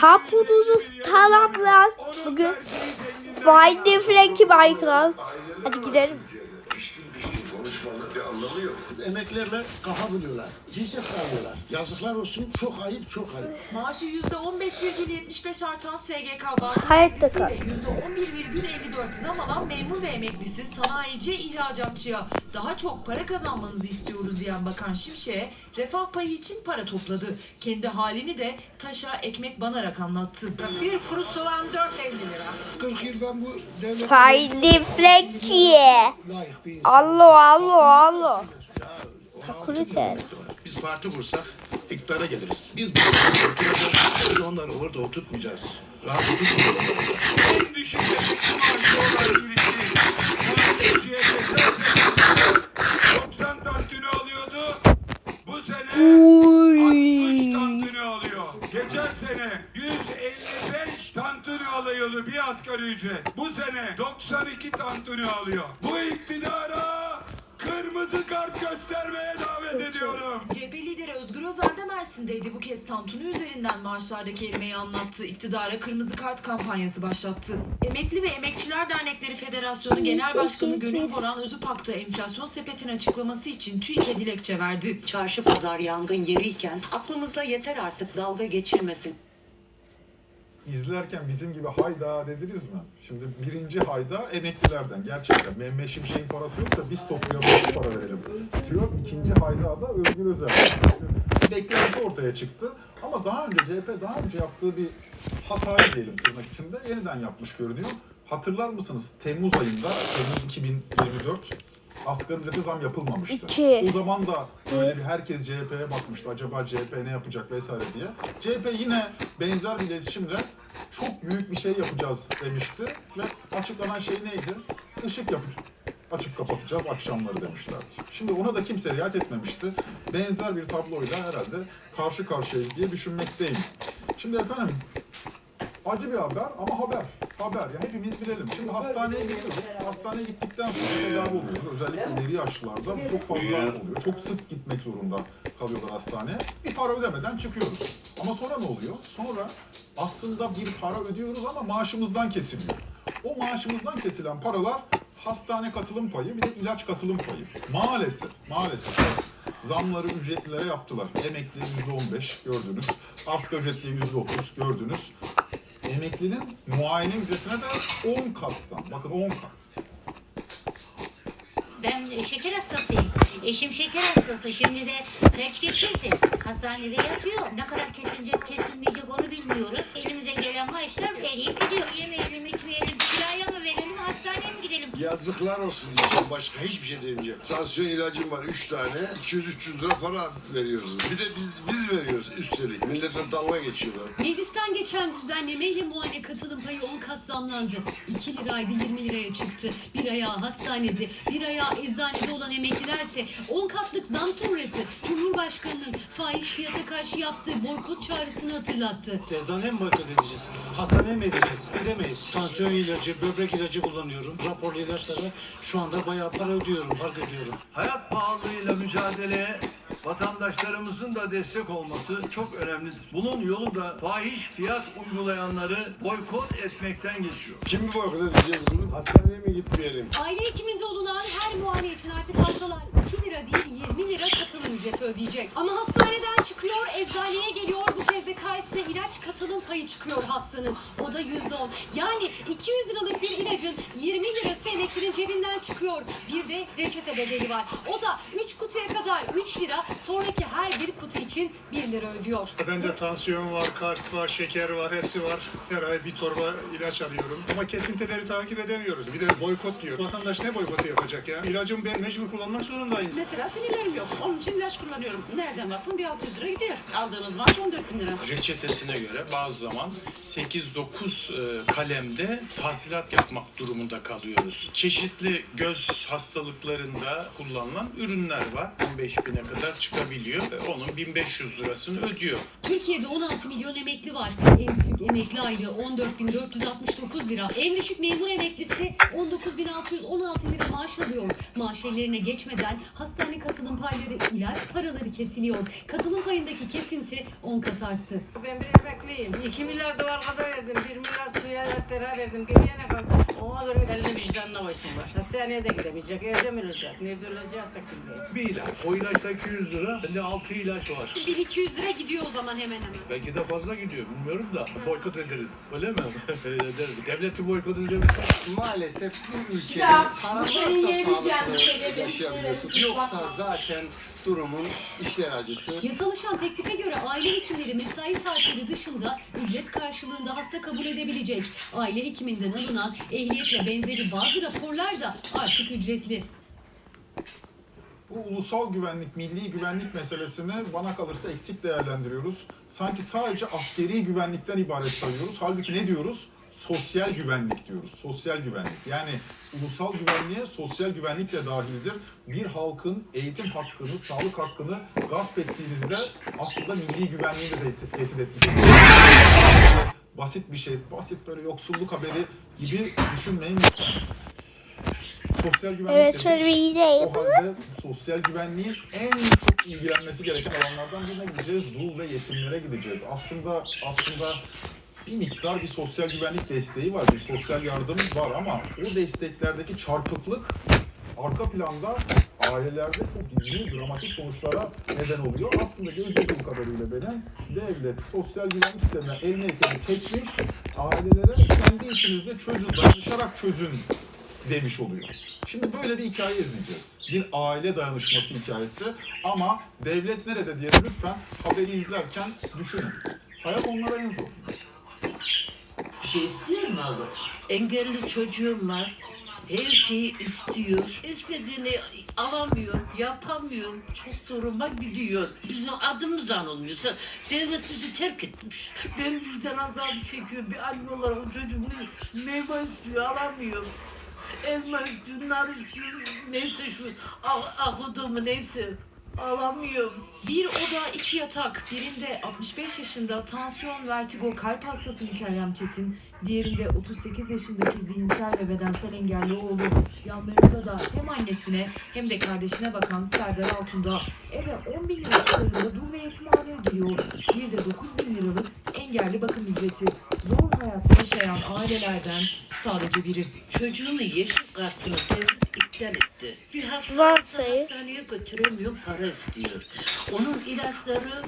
Hapunuzu selamlar. Bugün Find Flaky Minecraft. Hadi gidelim. Yok. Emeklerle kafa buluyorlar. Gizli kalıyorlar. Yazıklar olsun. Çok ayıp, çok ayıp. Maaşı %15,75 artan SGK Hayatta kal. %11,54 zam alan memur ve emeklisi sanayici ihracatçıya daha çok para kazanmanızı istiyoruz diyen Bakan Şimşek'e refah payı için para topladı. Kendi halini de taşa ekmek banarak anlattı. Bir kuru soğan 4.50 lira. 40 yıl ben bu devlet Find Flaky. layık bir insan. Allo allo allo. Sakuriten. Biz parti kursak iktidara geliriz. Biz. Biz onları orada oturtmayacağız. Rahat oturtmayacağız. En düşük maaşı olan birisi öğrenciye geçen 90 tantuni alıyordu. Bu sene 60 tantuni alıyor. Geçen sene 155 tantuni alıyordu bir asgari ücret. Bu sene 92 tantuni alıyor. Bu iktidara kırmızı kart göstermeye davet ediyorum. CHP lideri Özgür Özel de Mersin'deydi. Bu kez tantuni üzerinden maaşlardaki erimeyi anlattı. İktidara kırmızı kart kampanyası başlattı. Emekli ve Emekçiler Dernekleri Federasyonu Genel Başkanı Gönül Boran Özüpak'ta enflasyon sepetini açıklaması için TÜİK'e dilekçe verdi. Çarşı pazar yangın yeriyken aklımızda yeter artık dalga geçilmesin. İzlerken bizim gibi hayda dediniz mi? Şimdi birinci hayda emeklilerden gerçekten. Mehmet Şimşek'in parası yoksa biz toplayalım para verelim. Diyor. İkinci hayda da Özgür Özel. Beklenti ortaya çıktı. Ama daha önce CHP daha önce yaptığı bir hatayı diyelim tırnak içinde yeniden yapmış görünüyor. Hatırlar mısınız? Temmuz ayında, Temmuz 2024 asgari ücrete zam yapılmamıştı. İki. O zaman da böyle bir herkes CHP'ye bakmıştı. Acaba CHP ne yapacak vesaire diye. CHP yine benzer bir iletişimle çok büyük bir şey yapacağız demişti. Ve açıklanan şey neydi? Işık yapacağız. Açıp kapatacağız akşamları demişlerdi. Şimdi ona da kimse riayet etmemişti. Benzer bir tabloyla herhalde karşı karşıyayız diye düşünmekteyim. Şimdi efendim Acı bir haber ama haber. Haber. Ya hepimiz bilelim. Şimdi hastaneye gidiyoruz. Hastaneye gittikten sonra tedavi oluyoruz. Özellikle ileri yaşlılarda bu çok fazla oluyor. Çok sık gitmek zorunda kalıyorlar hastaneye. Bir para ödemeden çıkıyoruz. Ama sonra ne oluyor? Sonra aslında bir para ödüyoruz ama maaşımızdan kesiliyor. O maaşımızdan kesilen paralar hastane katılım payı bir de ilaç katılım payı. Maalesef, maalesef zamları ücretlilere yaptılar. Emekli %15 gördünüz. Asgari ücretli %30 gördünüz. Emeklinin muayene ücretine de 10 kat zam. Bakın 10 kat. Ben şeker hastasıyım. Eşim şeker hastası. Şimdi de felç geçirdi. Hastanede yatıyor. Ne kadar kesilecek kesilmeyecek onu bilmiyoruz. Elimize gelen maaşlar eriyip gidiyor. Yemeyelim içmeyelim. Kiraya mı verelim hastaneye mi gidelim? Yazıklar olsun diyeceğim. Başka hiçbir şey demeyeceğim. Tansiyon ilacım var 3 tane. 200-300 lira para veriyoruz. Bir de biz biz veriyoruz üstelik. Milletle dalga geçiyorlar. Meclisten geçen düzenlemeyle muayene katılım payı 10 kat zamlandı. 2 liraydı 20 liraya çıktı. Bir ayağı hastanede, bir ayağı eczanede olan emeklilerse 10 katlık zam sonrası Cumhurbaşkanı'nın fahiş fiyata karşı yaptığı boykot çağrısını hatırlattı. Eczaneye mi boykot edeceğiz? Hastaneye mi edeceğiz? Edemeyiz. Tansiyon ilacı, böbrek ilacı kullanıyorum. Raporlu ilaçlara şu anda bayağı para ödüyorum, fark ödüyorum. Hayat pahalılığıyla mücadeleye vatandaşlarımızın da destek olması çok önemlidir. Bunun yolu da fahiş fiyat uygulayanları boykot etmekten geçiyor. Kimi boykot edeceğiz kızım? Hastaneye mi gitmeyelim? Aile hekiminde olunan her muayene için artık hastalar 2 lira değil 20 lira katılım ücreti ödeyecek. Ama hastaneden çıkıyor, eczaneye geliyor. Bu kez de karşısına ilaç katılım payı çıkıyor hastanın. O da %10. Yani 200 liralık bir ilacın 20 lirası emeklinin cebinden çıkıyor. Bir de reçete bedeli var. O da 3 kutuya kadar 3 lira, sonraki her bir kutu için 1 lira ödüyor. Bende tansiyon var, kalp var, şeker var, hepsi var. Her ay bir torba ilaç alıyorum. Ama kesintileri takip edemiyoruz. Bir de boykot diyor. Vatandaş ne boykotu yapacak ya? İlacımı ben mecbur kullanmak zorundayım. Mesela sinirlerim yok. Onun için ilaç kullanıyorum. Nereden baksan bir 600 lira gidiyor. Aldığınız maaş 14 bin lira. Reçetesine göre bazı zaman 8-9 e, kalemde tahsilat yapmak durumunda kalıyoruz. Çeşitli göz hastalıklarında kullanılan ürünler var. 15 bine kadar çıkabiliyor. E, Onun 1500 lirasını ödüyor. Türkiye'de 16 milyon emekli var. En düşük emekli aylığı 14.469 lira. En düşük memur emeklisi 19.616 lira maaş alıyor. Maaş ellerine geçmeden hastane katılım payları, ilaç paraları kesiliyor. Katılım payındaki kesinti 10 kat arttı. Ben bir emekliyim. 2 milyar doğal gaza verdim. 1 milyar suya elektriğe verdim. Geriye ne kaldı? Ona göre elini vicdanına koysun var. Hastaneye de gidemeyecek. Evde mi ölecek? Nerede öleceğiz bilmiyorum. Bir ilaç. O ilaçta 200 lira. Bende 6 ilaç var. 1-200 lira gidiyor o zaman hemen hemen. Belki de fazla gidiyor. Bilmiyorum da. Boykot ederiz. Öyle mi? ederiz. Devleti boykot ederiz. Maalesef bu ülkede para varsa sağlıklı yaşayabiliyorsun. Yoksa zaten durumun işler acısı. Yasalışan teklife göre aile hekimleri mesai saatleri dışında ücret karşılığında hasta kabul edebilecek. Aile hekiminden alınan ehliyetle benzeri bazı raporlar da artık ücretli. Bu ulusal güvenlik, milli güvenlik meselesini bana kalırsa eksik değerlendiriyoruz. Sanki sadece askeri güvenlikten ibaret sayıyoruz. Halbuki ne diyoruz? Sosyal güvenlik diyoruz. Sosyal güvenlik. Yani ulusal güvenliğe sosyal güvenlik de dahildir. Bir halkın eğitim hakkını, sağlık hakkını gasp ettiğinizde aslında milli güvenliği de tehdit, etmiş. Basit bir şey, basit böyle yoksulluk haberi gibi düşünmeyin lütfen. Sosyal güvenlik Evet şöyle bir iğne O halde sosyal güvenliğin en çok ilgilenmesi gereken alanlardan birine gideceğiz. Dul ve yetimlere gideceğiz. Aslında aslında bir miktar bir sosyal güvenlik desteği var, bir sosyal yardım var ama o desteklerdeki çarpıklık arka planda ailelerde çok ciddi dramatik sonuçlara neden oluyor. Aslında gördüğüm kadarıyla benim devlet sosyal güvenlik sistemine eline eteni çekmiş, ailelere kendi içinizde çözün, dayanışarak çözün demiş oluyor. Şimdi böyle bir hikaye izleyeceğiz. Bir aile dayanışması hikayesi ama devlet nerede diye lütfen haberi izlerken düşünün. Hayat onlara en zor. Şey istiyor mu abi? Engelli çocuğum var. Her şeyi istiyor. İstediğini alamıyor, yapamıyor. Çok zoruma gidiyor. Bizim adımız anılmıyor. Devlet bizi terk etmiş. Ben bizden azabı çekiyor. Bir anne olarak çocuğumu meyve istiyor, alamıyor. Elma istiyor, nar istiyor. Neyse şu ah, ahudumu neyse. Alamıyorum. Bir oda, iki yatak. Birinde 65 yaşında tansiyon, vertigo, kalp hastası Mükerrem Çetin. Diğerinde 38 yaşındaki zihinsel ve bedensel engelli oğlu. Yanlarında da hem annesine hem de kardeşine bakan Serdar Altunda. Eve 10 bin lira tutarında ve yetimhaneye giriyor. Bir de 9 bin liralık engelli bakım ücreti. Zor hayat yaşayan ailelerden sadece biri. Çocuğumu yeşil kartını devlet iptal etti. Varsayı. hastaneye götüremiyor, para istiyor. Onun ilaçları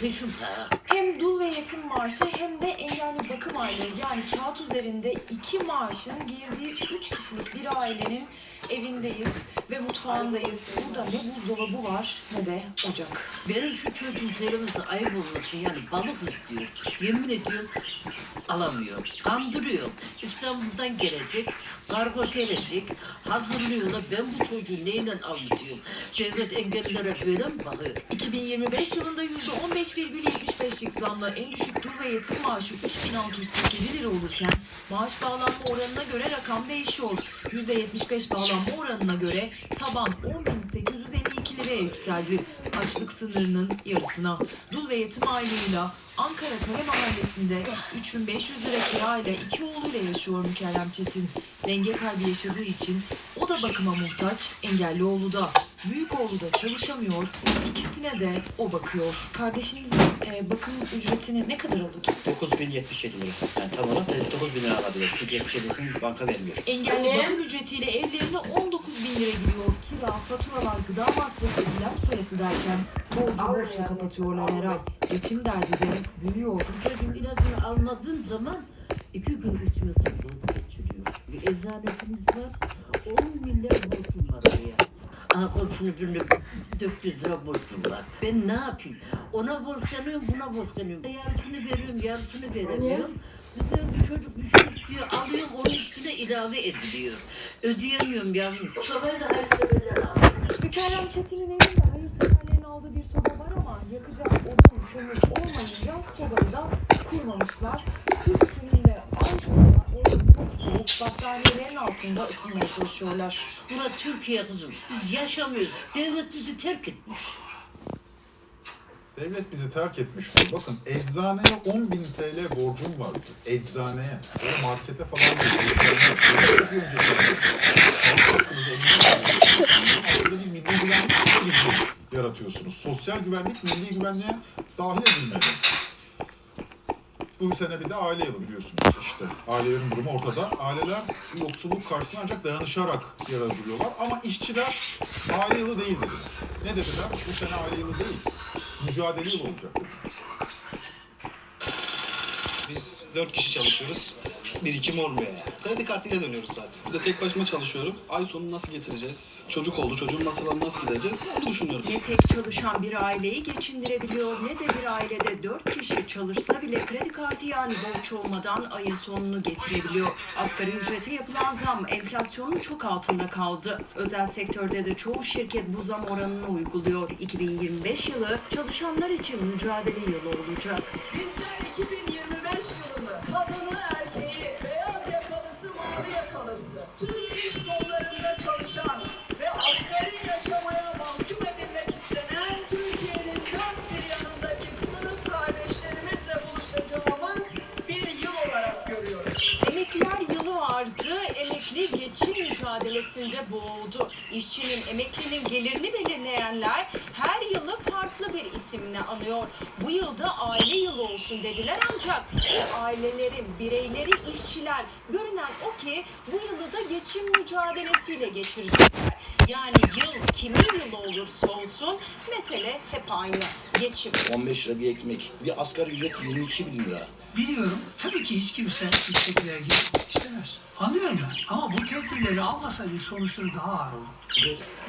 peşin para. Hem dul ve yetim maaşı hem de engelli bakım aylığı yani kağıt üzerinde iki maaşın girdiği üç kişilik bir ailenin evindeyiz ve mutfağındayız. Burada ne buzdolabı var ne de ocak. Benim şu çocuğun telemesi ayıp olmasın yani balık istiyor. Yemin ediyorum alamıyor. Kandırıyor. İstanbul'dan gelecek, kargo gelecek. Hazırlıyorlar. Ben bu çocuğu neyle avutuyorum? Devlet engellilere böyle mi bakıyor? 2025 yılında %15,75'lik zamla en düşük dul ve yetim maaşı 3647 lira olurken maaş bağlanma oranına göre rakam değişiyor. %75 bağlanma oranına göre taban 10.852 liraya yükseldi. Açlık sınırının yarısına. Dul ve yetim aylığıyla Ankara Kale Mahallesi'nde 3500 lira kirayla iki oğluyla yaşıyor Mükerrem Çetin. Denge kaybı yaşadığı için o da bakıma muhtaç, engelli oğlu da. Büyük oğlu da çalışamıyor, ikisine de o bakıyor. Kardeşinizin e, bakım ücretini ne kadar alır? 9077 lira. Yani tam olarak 9000 lira alabilir. Çünkü 77'sini banka vermiyor. Engelli bakım ücretiyle evlerine 19 bin lira giriyor. Kira, faturalar, gıda masrafı, ilaç parası derken borcu borçla kapatıyorlar her ay. Geçim derdi de büyüyor. Bu çocuğun ilacını almadığın zaman iki gün içmesi boz geçiriyor. Bir eczanesimiz var. 10 milyar borcum var oraya. Aha komşunun birine 400 lira borcum. Ben ne yapayım? Ona borçlanıyorum, buna borçlanıyorum. Yarısını veriyorum, yarısını veremiyorum. Güzel bir çocuk bir şey istiyor, alıyorum, onun üstüne ilave ediliyor. Ödeyemiyorum yavrum. Sobayı da her seferler alıyorum. Mükerrem Çetin'in evinde hayırseverlerin aldığı bir soba var ama yakacak odun, kömür olmayınca sobayı da kurmamışlar. Kış gününde soğuk, battaniyelerin altında ısınmaya çalışıyorlar. Bura Türkiye kızım. Biz yaşamıyoruz. Devlet bizi terk etmiş. Devlet bizi terk etmişti. Bakın eczaneye 10 bin TL borcum vardı. Eczaneye. Böyle markete falan bir milli güvenlik yaratıyorsunuz. Sosyal güvenlik milli güvenliğe dahil edilmeli. Bu sene bir de aile yılı biliyorsunuz işte. Ailelerin durumu ortada. Aileler yoksulluk karşısında ancak dayanışarak yaratılıyorlar. Ama işçiler aile yılı değil dedi. Ne dediler? Bu sene aile yılı değil. Mücadele yılı olacak. Biz dört kişi çalışıyoruz. Birikim olmuyor yani. Kredi kartıyla dönüyoruz zaten. Bir de tek başıma çalışıyorum. Ay sonu nasıl getireceğiz? Çocuk oldu. Çocuğun masrafını nasıl gideceğiz? Onu düşünüyorum. Ne tek çalışan bir aileyi geçindirebiliyor ne de bir ailede dört kişi çalışsa bile kredi kartı yani borç olmadan ayın sonunu getirebiliyor. Asgari ücrete yapılan zam enflasyonun çok altında kaldı. Özel sektörde de çoğu şirket bu zam oranını uyguluyor. 2025 yılı çalışanlar için mücadele yılı olacak. Bizler 2025 yılını yakalısı yakalısı, tüm iş kollarında çalışan ve asgari yaşamaya mahkum edilmek istenen Türkiye'nin dört bir yanındaki sınıf kardeşlerimizle buluşacağımız bir yıl olarak görüyoruz. Emekliler yılı vardı. Emekli geçim mücadelesinde boğuldu. İşçinin, emeklinin gelirini belirleyenler her yılı bir isimle anıyor. Bu yılda aile yılı olsun dediler ancak ailelerin, bireyleri, işçiler görünen o ki bu yılı da geçim mücadelesiyle geçirecekler. Yani yıl kimin yılı olursa olsun mesele hep aynı. Geçim. 15 lira bir ekmek. Bir asgari ücret 22 bin lira. Biliyorum. Tabii ki hiç kimse yüksek vergi istemez. Anlıyorum ben. Ama bu tedbirleri almasaydı sonuçları daha ağır olur.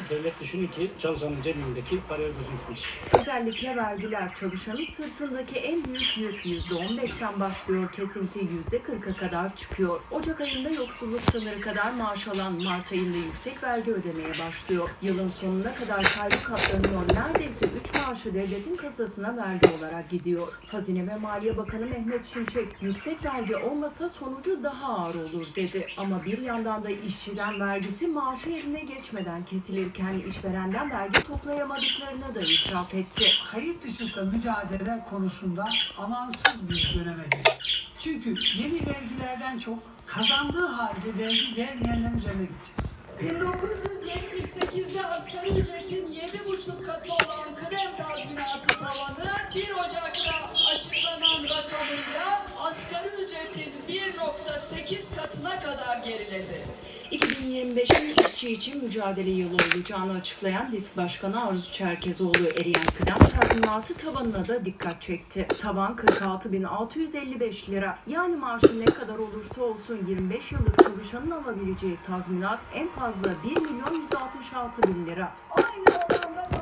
Devlet düşünüyor ki çalışanın cebindeki paraya gözü gitmiş. Özellikle vergiler çalışanın sırtındaki en büyük yük %15'ten başlıyor kesinti %40'a kadar çıkıyor. Ocak ayında yoksulluk sınırı kadar maaş alan Mart ayında yüksek vergi ödemeye başlıyor. Yılın sonuna kadar kaybı katlanıyor. Neredeyse 3 maaşı devletin kasasına vergi olarak gidiyor. Hazine ve Maliye Bakanı Mehmet Şimşek yüksek vergi olmasa sonucu daha ağır olur dedi. Ama bir yandan da işçiden vergisi maaşı eline geçmeden kesilirken işverenden vergi toplayamadıklarını da itiraf etti. Kayıt dışında mücadele konusunda amansız bir döneme girdik. Çünkü yeni vergilerden çok kazandığı halde vergi vermeyenlerin üzerine gideceğiz. 1978'de asgari ücretin 7,5 katı olan krem tazminatı tavanı 1 Ocak'ta açıklanan rakamıyla asgari ücretin 1.8 katına kadar geriledi. 2025'in işçi için mücadele yılı olacağını açıklayan DİSK Başkanı Arzu Çerkezoğlu eriyen kıdem tazminatı tavanına da dikkat çekti. Tavan 46.655 lira. Yani maaşı ne kadar olursa olsun 25 yıllık çalışanın alabileceği tazminat en fazla 1 milyon 166 bin lira. Aynı oranda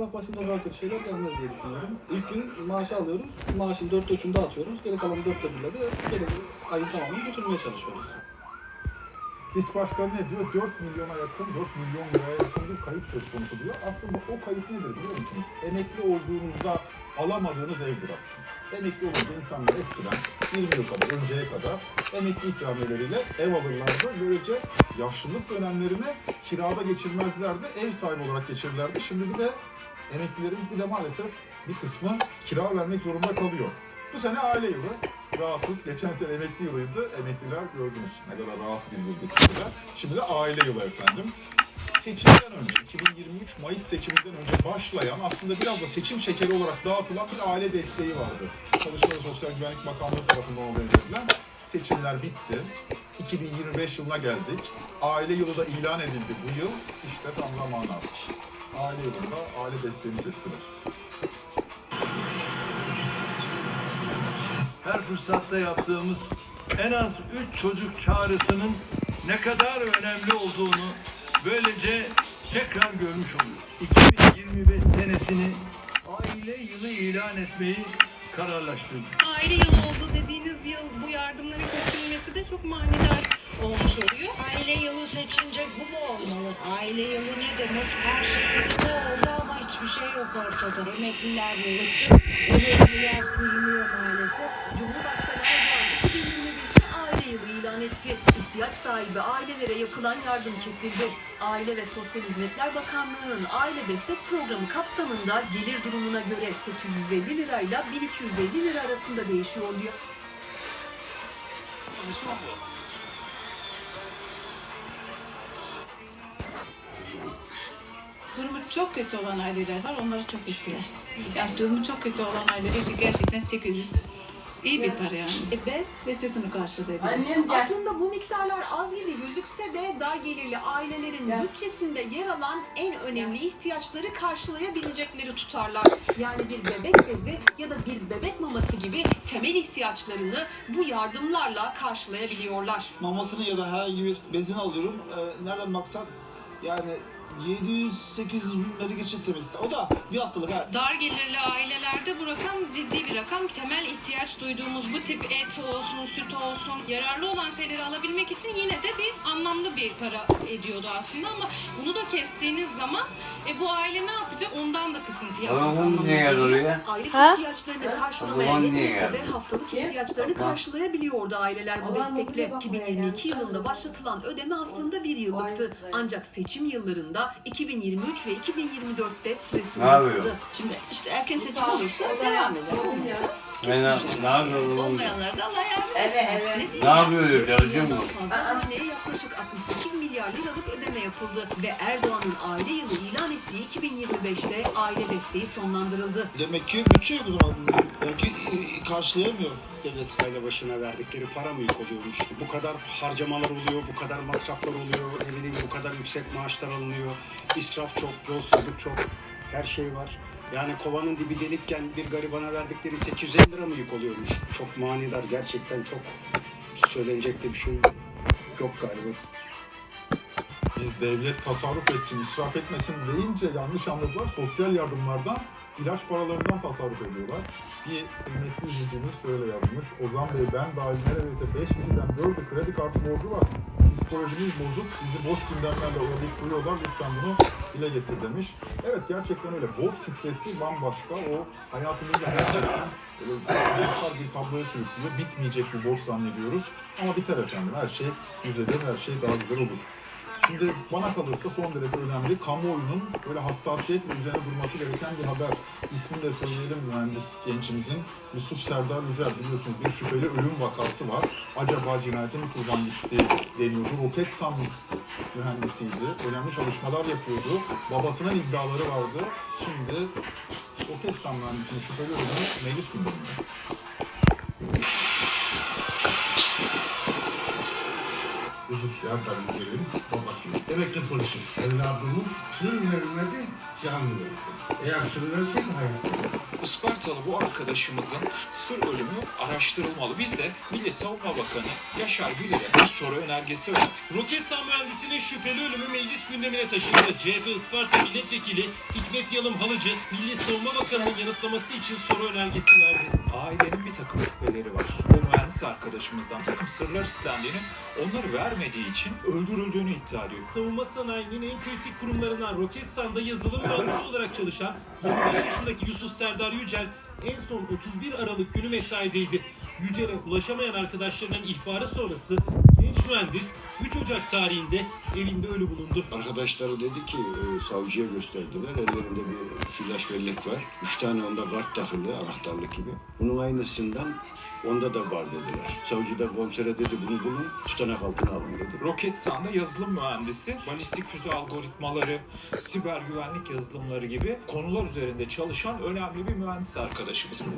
İnşallah başımıza daha şeyler gelmez diye düşünüyorum. İlk gün maaşı alıyoruz. Maaşın dörtte üçünü dağıtıyoruz. Geri kalan dörtte birle de geri ayın tamamını götürmeye çalışıyoruz. DİSK Başkanı ne diyor? 4 milyona yakın, 4 milyon liraya yakın bir kayıp söz konusu diyor. Aslında o kayıp nedir biliyor musunuz? Emekli olduğunuzda alamadığınız evdir aslında. Emekli olunca insanlar eskiden 20 yıl kadar, önceye kadar emekli ikramiyeleriyle ev alırlardı. Böylece yaşlılık dönemlerini kirada geçirmezlerdi, ev sahibi olarak geçirirlerdi. Şimdi bir de emeklilerimiz bir de maalesef bir kısmı kira vermek zorunda kalıyor. Bu sene aile yılı. Rahatsız. Geçen sene emekli yılıydı. Emekliler gördünüz ne kadar rahat bir yıl geçirdiler. Şimdi de aile yılı efendim. Seçimden önce, 2023 Mayıs seçiminden önce başlayan aslında biraz da seçim şekeri olarak dağıtılan bir aile desteği vardı. Çalışma ve Sosyal Güvenlik Bakanlığı tarafından edilen seçimler bitti. 2025 yılına geldik. Aile yılı da ilan edildi bu yıl. İşte tam zamanı artık. Aile yılında aile desteğini kestiler. Her fırsatta yaptığımız en az 3 çocuk çağrısının ne kadar önemli olduğunu böylece tekrar görmüş oluyoruz. 2025 senesini aile yılı ilan etmeyi kararlaştırdık. Aile yılı oldu dediğiniz yıl bu yardımların kesilmesi de çok manidar olmuş oluyor. Aile yılı seçince bu mu olmalı? Aile yılı ne demek? Her şey yılında oldu ama hiçbir şey yok ortada. Emekliler yılı. Emekliler sığınıyor maalesef. Cumhurbaşkanı Erdoğan 2025 aile yılı ilan etti. İhtiyaç sahibi ailelere yapılan yardım kesildi. Aile ve Sosyal Hizmetler Bakanlığı'nın aile destek programı kapsamında gelir durumuna göre 850 lirayla 1250 lira arasında değişiyor diyor. Durumu çok kötü olan aileler var. Onları çok etkiler. Yani durumu çok kötü olan aileler için gerçekten 800 iyi bir para yani. E, bez ve sütünü karşılayabilir. Aslında bu miktarlar az gibi gözükse de dar gelirli ailelerin bütçesinde yer alan en önemli ihtiyaçları karşılayabilecekleri tutarlar. Yani bir bebek bezi ya da bir bebek maması gibi temel ihtiyaçlarını bu yardımlarla karşılayabiliyorlar. Mamasını ya da herhangi bir bezini alıyorum. Ee, nereden baksan yani 700-800 binleri geçir temiz. O da bir haftalık ha. Dar gelirli ailelerde bu rakam ciddi bir rakam. Temel ihtiyaç duyduğumuz bu tip et olsun, süt olsun, yararlı olan şeyleri alabilmek için yine de bir anlamlı bir para ediyordu aslında ama bunu da kestiğiniz zaman e, bu aile ne yapacak? Ondan da kısıntı yapmak Tamam, anlamına niye geliyor. oraya? Aylık Ha? ihtiyaçlarını karşılamaya zaman niye yetmese de haftalık ihtiyaçlarını karşılayabiliyordu aileler bu destekle. 2022 yılında başlatılan ödeme aslında bir yıllıktı. Ancak seçim yıllarında 2023 ve 2024'te süresi uzatıldı. Şimdi işte erken seçim olursa devam eder. Olmasa Ben ne, kesilecek. ne yapıyorum? Olmayanlar da Allah yardım etsin. artık. Ne diyeyim? Ne yapıyor çalışıyor mu? Haneye yaklaşık 68 milyar liralık ödeme yapıldı ve Erdoğan'ın aile yılı ilan ettiği 2025'te aile desteği sonlandırıldı. Demek ki bütçe yok o zaman. Belki e, karşılayamıyor devlet. Aile başına verdikleri para mı yük oluyormuş? Bu kadar harcamalar oluyor, bu kadar masraflar oluyor, ne bileyim bu kadar yüksek maaşlar alınıyor. İsraf çok, yolsuzluk çok, her şey var. Yani kovanın dibi delikken bir garibana verdikleri 850 lira mı yük oluyormuş? Çok manidar, gerçekten çok söylenecek de bir şey yok galiba. Biz devlet tasarruf etsin, israf etmesin deyince yanlış anladılar. Sosyal yardımlardan, ilaç paralarından tasarruf ediyorlar. Bir kıymetli izleyicimiz şöyle yazmış. Ozan Bey ben dahil neredeyse 5 kişiden 4'ü kredi kartı borcu var. Psikolojimiz bozuk, bizi boş gündemlerle oyalayıp. Lütfen bunu dile getir demiş. Evet gerçekten öyle. Borç stresi bambaşka. O hayatımızda gerçekten duygusal bir tabloya sürüklüyor. Bitmeyecek bir borç zannediyoruz. Ama biter efendim. Her şey düzelir, her şey daha güzel olur. Şimdi bana kalırsa son derece önemli. Kamuoyunun böyle hassasiyetle üzerine durması gereken bir haber. İsmini de söyleyelim mühendis gençimizin. Yusuf Serdar Yücel biliyorsunuz bir şüpheli ölüm vakası var. Acaba cinayete mi kurban gitti deniyordu. Roketsan mühendisiydi. Önemli çalışmalar yapıyordu. Babasının iddiaları vardı. Şimdi Roketsan mühendisinin şüpheli ölümü meclis gündeminde. Yusuf Serdar Yücel'in babası. Emekli polisim. Evladımız sır vermedi, can verdi. Eğer sır verseydi hayatta. Ispartalı bu arkadaşımızın sır ölümü araştırılmalı. Biz de Milli Savunma Bakanı Yaşar Güler'e bir soru önergesi verdik. Roketsan mühendisinin şüpheli ölümü meclis gündemine taşındı. CHP Isparta Milletvekili Hikmet Yalım Halıcı, Milli Savunma Bakanı'nın yanıtlaması için soru önergesi verdi. Ailenin bir takım şüpheleri var. Bu mühendis arkadaşımızdan takım sırlar istendiğini, onları vermediği için öldürüldüğünü iddia ediyor. Savunma sanayinin en kritik kurumlarından Roketsan'da yazılım mühendisi olarak çalışan 25 yaşındaki Yusuf Serdar Yücel en son 31 Aralık günü mesaideydi. Yücel'e ulaşamayan arkadaşlarının ihbarı sonrası mühendis 3 Ocak tarihinde evinde ölü bulundu. Arkadaşları dedi ki e, savcıya gösterdiler. Ellerinde bir flash bellek var. Üç tane onda kart takılı anahtarlık gibi. Bunun aynısından onda da var dediler. Savcı da komisere dedi bunu bulun tutanak altına alın dedi. Roketsan'da yazılım mühendisi, balistik füze algoritmaları, siber güvenlik yazılımları gibi konular üzerinde çalışan önemli bir mühendis arkadaşımız.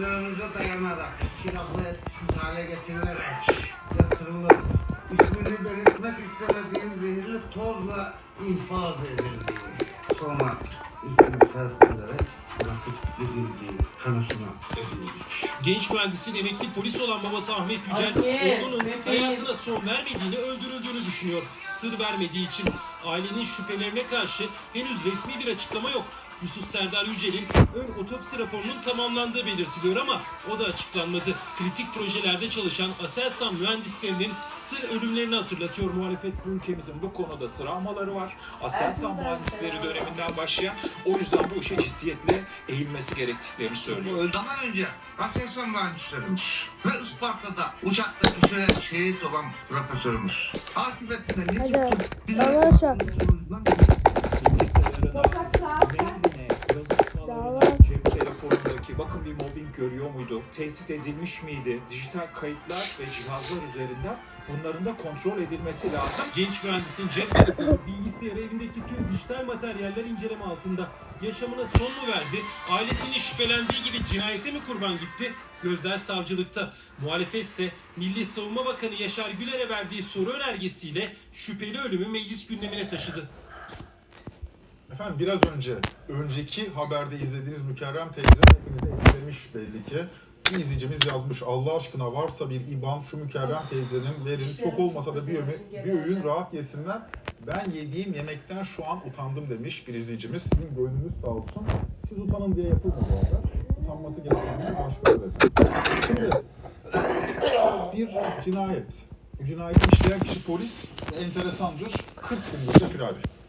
Mesullerimize dayanarak silahlı etkisiz hale getirilerek yatırılıp ismini belirtmek istemediğim zehirli tozla infaz edildiği sonra ederek kanısına edildi. Genç mühendisin emekli polis olan babası Ahmet Yücel, oğlunun hayatına son vermediğini, öldürüldüğünü düşünüyor. Sır vermediği için ailenin şüphelerine karşı henüz resmi bir açıklama yok. Yusuf Serdar Yücel'in ön otopsi raporunun tamamlandığı belirtiliyor ama o da açıklanmadı. Kritik projelerde çalışan Aselsan mühendislerinin sır ölümlerini hatırlatıyor muhalefet. Ülkemizin bu konuda travmaları var. Aselsan mühendisleri döneminden başlayan o yüzden bu işe ciddiyetle eğilmesi gerektiklerini söylüyor. Daha önce Aselsan mühendislerimiz ve Isparta'da uçakta düşerek şehit olan profesörümüz. Akıbetinde ne çıktı? Arkadaşlar. Cep telefonundaki bakın bir mobbing görüyor muydu? Tehdit edilmiş miydi? Dijital kayıtlar ve cihazlar üzerinden bunların da kontrol edilmesi lazım. Genç mühendisin cep telefonu, bilgisayarı, evindeki tüm dijital materyaller inceleme altında. Yaşamına son mu verdi? Ailesinin şüphelendiği gibi cinayete mi kurban gitti? Gözler savcılıkta. Muhalefet ise Milli Savunma Bakanı Yaşar Güler'e verdiği soru önergesiyle şüpheli ölümü meclis gündemine taşıdı. Efendim biraz önce, önceki haberde izlediğiniz Mükerrem teyze hepinize etkilemiş belli ki. Bir izleyicimiz yazmış Allah aşkına varsa bir IBAN şu Mükerrem teyzenin verin. Çok olmasa da bir, öğün, bir öğün rahat yesinler. Ben yediğim yemekten şu an utandım demiş bir izleyicimiz. Sizin gönlünüz sağ olsun. Siz utanın diye yapılmadı bu haber. Utanması gereken bir başkaları. Şimdi bir cinayet. Bu cinayeti işleyen kişi polis. Enteresandır. 40 gün boyunca firari.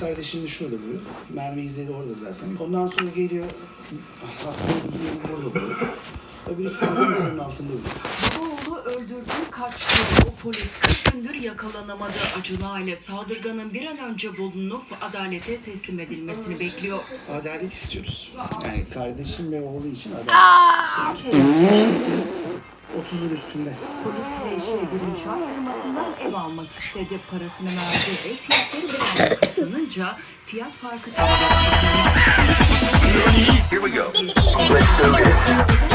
Kardeşim de şurada duruyor. Mermi izleri orada zaten. Ondan sonra geliyor. Hastanın burada duruyor. Öbürü kendi masanın altında duruyor. Oğlu öldürdü kaçtı. O polis 40 gündür yakalanamadı. Acun aile saldırganın bir an önce bulunup adalete teslim edilmesini bekliyor. Adalet istiyoruz. Yani kardeşim ve oğlu için adalet istiyoruz. 30'un üstünde. Polis ve eşine bir inşaat firmasından ev almak istedi. Parasını verdi. Ev fiyatları bir anda katlanınca fiyat farkı Here we go. Let's do this.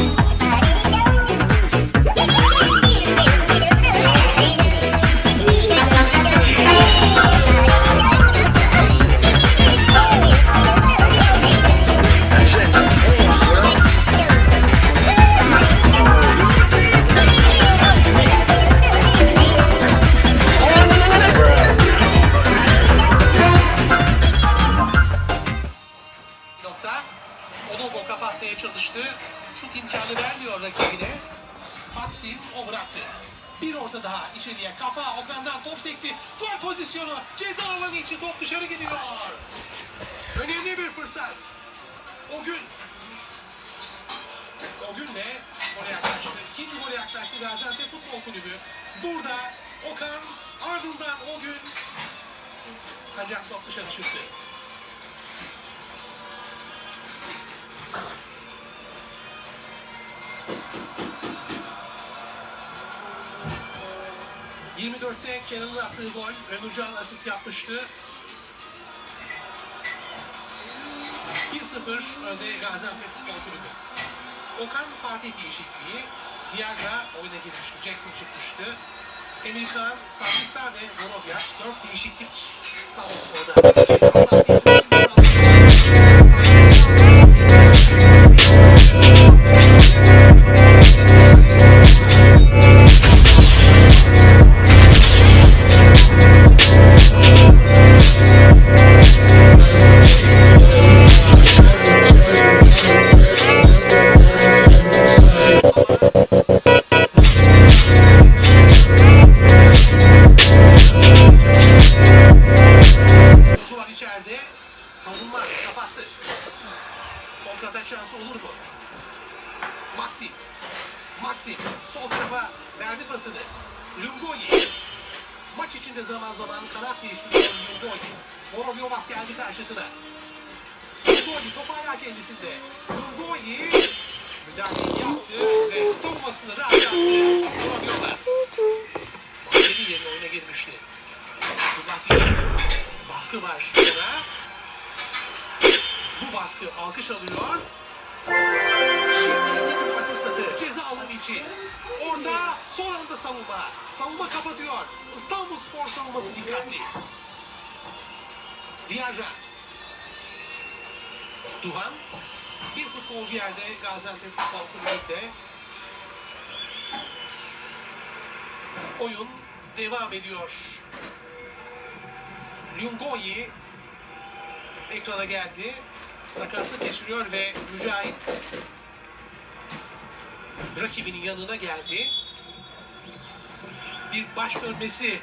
O gün. O gün de gole yaklaştı. İkinci gole yaklaştı Gaziantep Futbol Kulübü. Burada Okan ardından o gün ancak top dışarı çıktı. ...24'te Kenan'ın attığı gol... ...Renucan asist yapmıştı. 1-0 önde Gaziantep Futbol Kulübü. Okan Fatih değişikliği... Diaga oyuna girmişti. Jackson çıkmıştı. Emir Kağan, Sambisa ve Vorobya. 4 değişiklik İstanbulspor'da. Ceza sahası savunma. Kapatıyor. İstanbul Spor savunması dikkatli. Diarra. Duhan. Bir futbolcu yerde Gaziantep Futbol Kulübü'nde. Oyun devam ediyor. Lungoyi ekrana geldi. Sakatlık geçiriyor ve Mücahit rakibinin yanına geldi. Bir baş dönmesi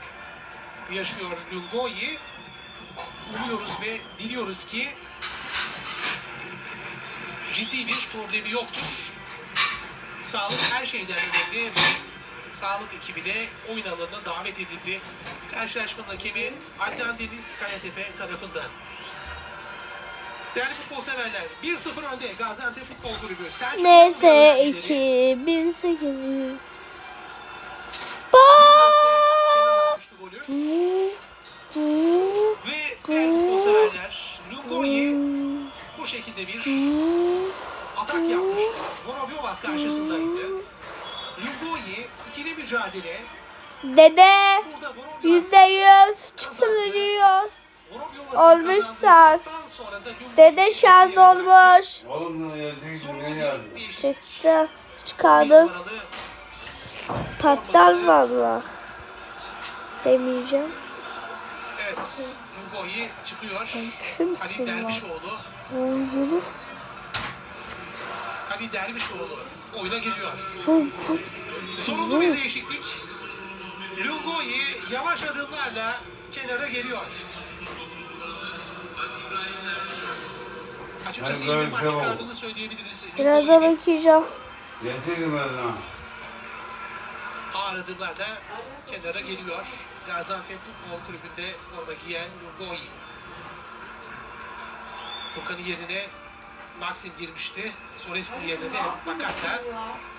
yaşıyor Lungoyi. Umuyoruz ve diliyoruz ki ciddi bir problemi yoktur. Sağlık her şeyden önemli sağlık ekibi de oyun alanına davet edildi. Karşılaşmanın hakemi Adnan Deniz Kayatepe tarafından. Değerli futbol severler 1-0 önde Gaziantep Futbol Kulübü. NS öğrencileri 2800. atmıştı golü. Ve değerli futbol severler Lungoyi bu şekilde bir atak yapmıştı. Vorobyovas karşısındaydı. Lungoyi ikili mücadele Dede yüzde yüz çıkarıyor. Olmuş şans. Dede şans olmuş. Çıktı. Çıkardım. Patlar valla. Demeyeceğim. Evet Lungoyi çıkıyor. Kimsin Halil? Dervişoğlu. Oğlunuz. Halil Dervişoğlu oyuna giriyor. Son Sorunlu bir değişiklik. Lungoyi yavaş adımlarla kenara geliyor. Açıkçası iyi bir maç şey çıkardığını söyleyebiliriz. Biraz da bakacağım. Getirdim ben lan. Ağır adımlarla kenara geliyor. Gaziantep Futbol Kulübü'nde forma giyen Lungoyi. Furkan'ın yerine Maxim girmişti. Sorescu'nun yerine de Bakat'la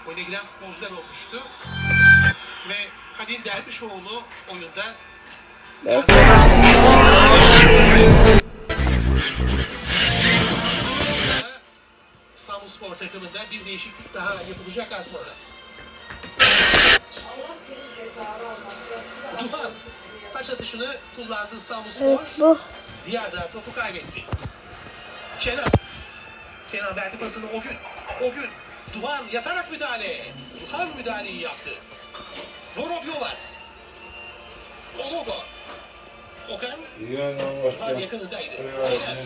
oyuna giren futbolcular olmuştu. Ve Halil Dervişoğlu oyunda İstanbul Spor takımında bir değişiklik daha yapılacak az sonra. Tufan taç atışını kullandı İstanbul Spor. Evet bu. Diğer taraf topu kaybetti. Kenan. Kenan verdi pasını o gün. O gün. Duhan yatarak müdahale. Duhan müdahaleyi yaptı. Vorobyovas. Ologo. Okan. Duhan yakınındaydı. Kenan.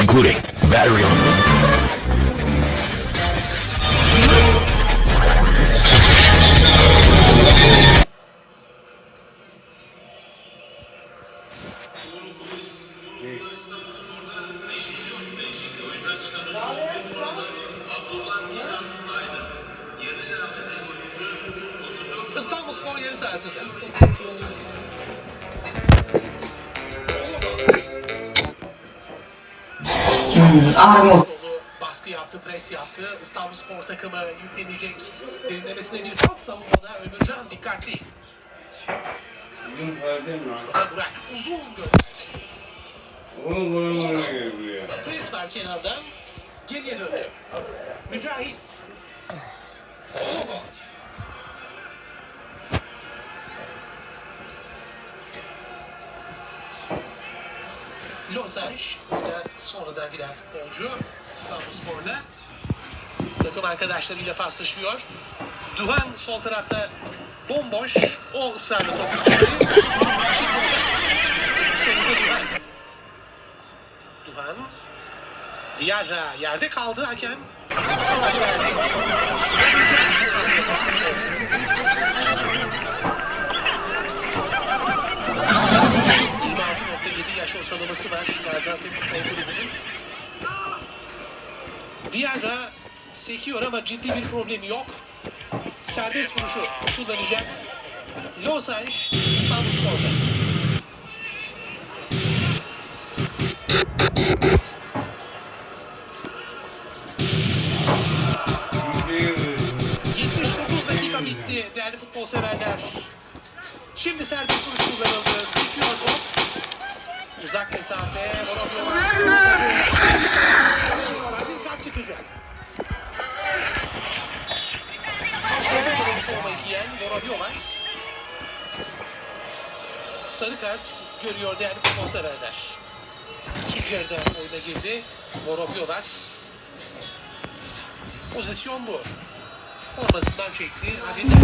Including battery on. Yaptı. İstanbul Spor takımı yüklenecek. Derinlemesine bir top savunmada Ömürcan dikkatli. Mustafa Burak uzun gönderdi. Pres var kenardan. Geriye döndü. Mücahit. Lozaj. Sonradan giren futbolcu. İstanbul Spor'da. Takım arkadaşlarıyla paslaşıyor. Duhan sol tarafta bomboş. O ısrarla topu Duhan. Diarra yerde kaldı hakem. Faul verdi. 26.7 yaş ortalaması var Gaziantep Futbol Kulübü'nün. Diarra sekiyor ama ciddi bir problemi yok. Serbest vuruşu kullanacak. Lozaj İstanbul Spor'da. dakika bitti değerli futbol severler. Şimdi serbest vuruş kullanıldı. Sekiyor top. Uzak mesafe. Bir kart çıkacak. alıyorlar. Sarı kart görüyor değerli futbol severler. İki yarıda oyuna girdi. Morobiolar. Pozisyon bu. Formasından çekti. Adeta.